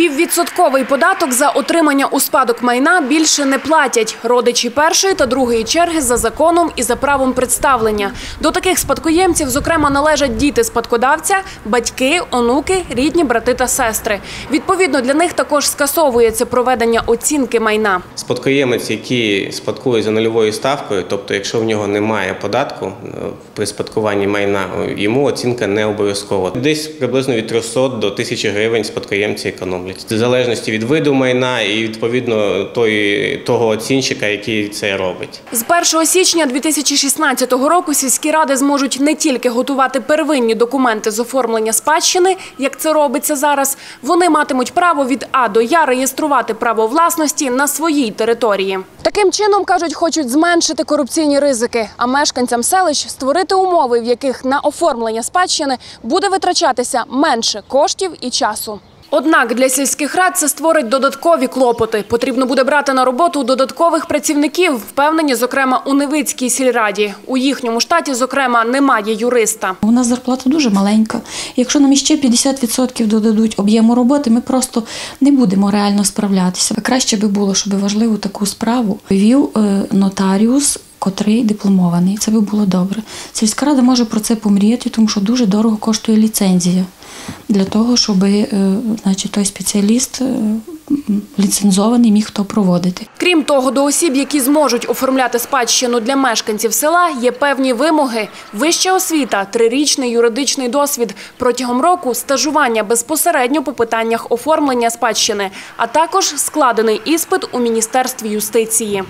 Піввідсотковий податок за отримання у спадок майна більше не платять родичі першої та другої черги за законом і за правом представлення. До таких спадкоємців, зокрема, належать діти спадкодавця, батьки, онуки, рідні, брати та сестри. Відповідно, для них також скасовується проведення оцінки майна. Спадкоємець, який спадкує за нульовою ставкою, тобто якщо в нього немає податку е, при спадкуванні майна, е, йому оцінка не обов'язкова. Десь приблизно від 300 до 1000 гривень спадкоємці економлять. В залежності від виду майна і відповідно тої, того оцінщика, який це робить. З 1 січня 2016 року сільські ради зможуть не тільки готувати первинні документи з оформлення спадщини, як це робиться зараз, вони матимуть право від А до Я реєструвати право власності на своїй території. Таким чином, кажуть, хочуть зменшити корупційні ризики, а мешканцям селищ створити умови, в яких на оформлення спадщини буде витрачатися менше коштів і часу. Однак для сільських рад це створить додаткові клопоти. Потрібно буде брати на роботу додаткових працівників, впевнені, зокрема, у Невицькій сільраді. У їхньому штаті, зокрема, немає юриста. У нас зарплата дуже маленька. Якщо нам іще 50% додадуть об'єму роботи, ми просто не будемо реально справлятися. Краще би було, щоб важливу таку справу вів е, нотаріус. Котрий дипломований, це би було добре. Сільська рада може про це помріяти, тому що дуже дорого коштує ліцензія для того, щоб е, значить, той спеціаліст е, ліцензований міг то проводити. Крім того, до осіб, які зможуть оформляти спадщину для мешканців села, є певні вимоги. Вища освіта, трирічний юридичний досвід, протягом року стажування безпосередньо по питаннях оформлення спадщини, а також складений іспит у Міністерстві юстиції.